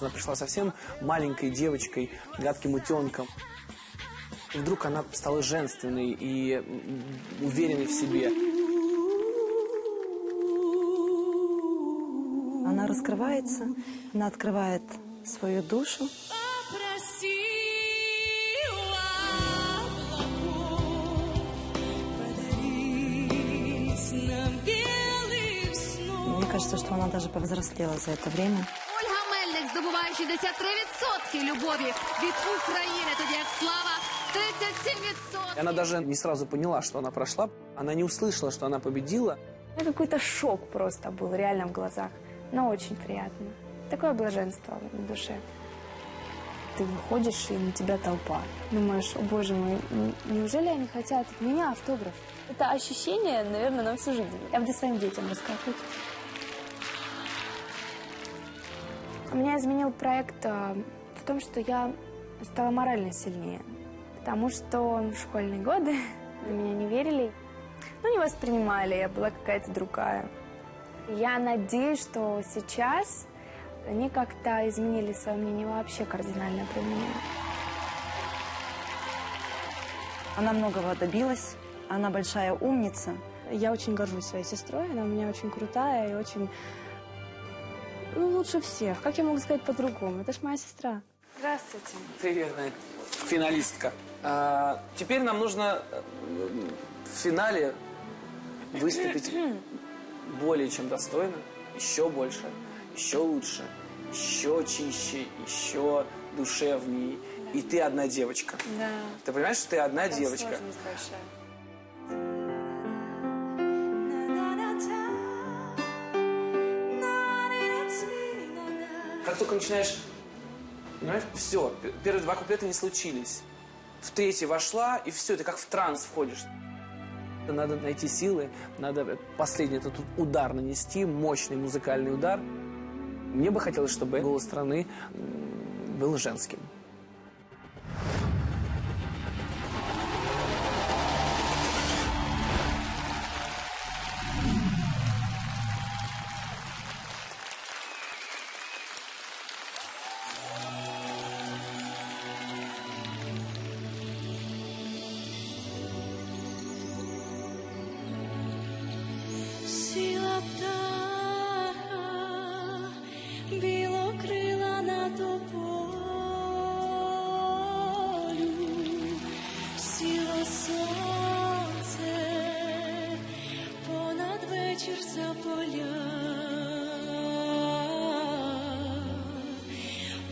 Она пришла совсем маленькой девочкой, гадким утенком. Вдруг она стала женственной и уверенной в себе. Она раскрывается, она открывает свою душу. кажется, что она даже повзрослела за это время. Ольга Мельник здобуває 63% любові від України, тоді як Слава 37%. И она даже не сразу поняла, что она прошла. Она не услышала, что она победила. У меня какой-то шок просто был реально в глазах. Но очень приятно. Такое блаженство в душе. Ты выходишь, и на тебя толпа. Думаешь, о боже мой, н- неужели они хотят от меня автограф? Это ощущение, наверное, на всю жизнь. Я буду своим детям рассказывать. Меня изменил проект а, в том, что я стала морально сильнее. Потому что в школьные годы на меня не верили, ну, не воспринимали, я была какая-то другая. Я надеюсь, что сейчас они как-то изменили свое мнение вообще кардинально про меня. Она многого добилась, она большая умница. Я очень горжусь своей сестрой, она у меня очень крутая и очень... Ну, лучше всех. Как я могу сказать по-другому? Это ж моя сестра. Здравствуйте. Привет, Надя. Финалистка. А, теперь нам нужно э, в финале выступить более чем достойно, еще больше, еще лучше, еще чище, еще душевней. И ты одна девочка. Да. Ты понимаешь, что ты одна Там девочка? сложность большая. Начинаешь, понимаешь, все, первые два куплета не случились. В третий вошла, и все, ты как в транс входишь. Надо найти силы, надо последний этот удар нанести, мощный музыкальный удар. Мне бы хотелось, чтобы голос страны был женским.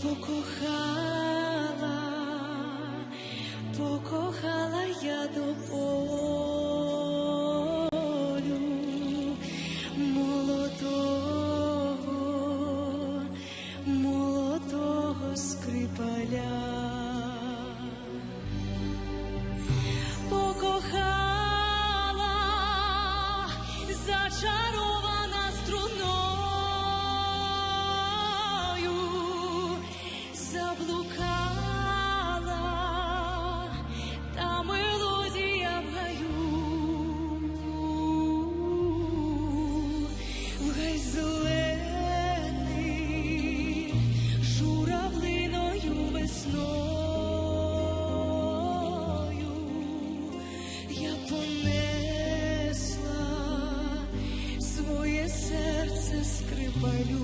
Покохала, покохала я до полю പരൂ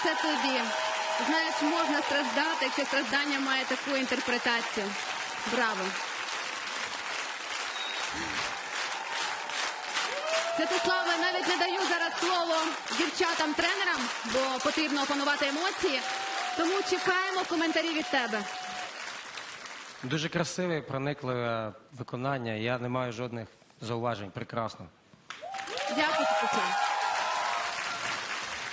все тобі. Знаєш, можна страждати, якщо страждання має таку інтерпретацію. Браво! Святославе, навіть не даю зараз слово дівчатам-тренерам, бо потрібно опанувати емоції. Тому чекаємо коментарі від тебе. Дуже красиве, проникливе виконання. Я не маю жодних зауважень. Прекрасно. Дякую, Святослав.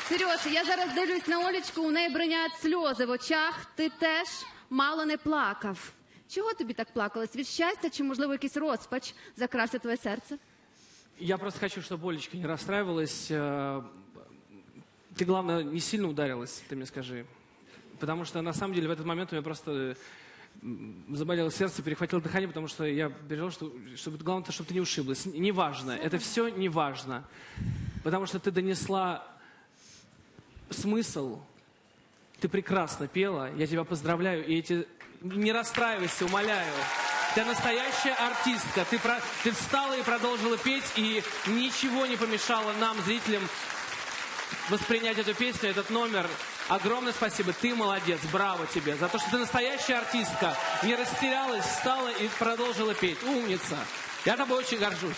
Сереж, я зараз дивлюсь на Олічку, у неї бронять сльози в очах. Ти теж мало не плакав. Чого тобі так плакалось? Від щастя чи, можливо, якийсь розпач закрався твоє серце? Я просто хочу, чтобы Олечка не расстраивалась. Э, Ты, главное, не сильно ударилась, ты мне скажи. Потому что, на самом деле, в этот момент у меня просто м, заболело сердце, перехватило дыхание, потому что я переживал, что, чтобы, главное, чтобы ты не ушиблась. Н- Неважно, это все неважно. Потому что ты донесла смысл. Ты прекрасно пела, я тебя поздравляю. И эти... Не расстраивайся, умоляю. Ты настоящая артистка. Ты, про... ты встала и продолжила петь, и ничего не помешало нам, зрителям, воспринять эту песню, этот номер. Огромное спасибо. Ты молодец. Браво тебе. За то, что ты настоящая артистка. Не растерялась, встала и продолжила петь. Умница. Я тобой очень горжусь.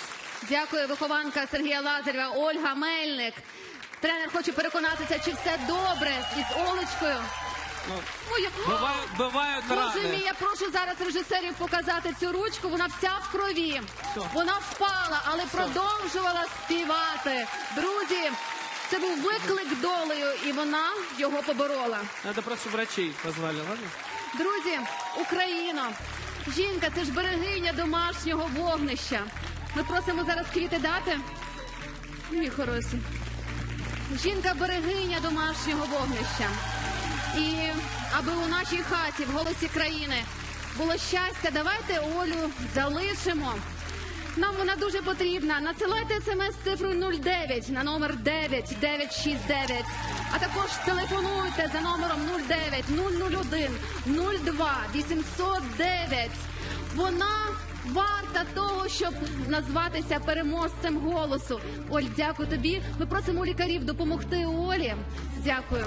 Дякую, вихованка Сергія Лазарєва, Ольга Мельник. Тренер хоче переконатися, чи все добре із Олечкою. Ой, я- Бывают, бывают Боже раны. мій, я прошу зараз режисерів показати цю ручку. Вона вся в крові. Вона впала, але продовжувала співати. Друзі, це був виклик долею, і вона його поборола. Надо просто врачей позвали, ладно? Друзі, Україно, жінка це ж берегиня домашнього вогнища. Ми просимо зараз квіти дати. Мій хороший. Жінка берегиня домашнього вогнища. І аби у нашій хаті, в голосі країни, було щастя, давайте Олю залишимо. Нам вона дуже потрібна. Надсилайте смс цифру 09 на номер 9969. А також телефонуйте за номером 09 001 02 809. Вона варта того, щоб назватися переможцем голосу. Оль, дякую тобі. Ми просимо лікарів допомогти Олі. Дякую.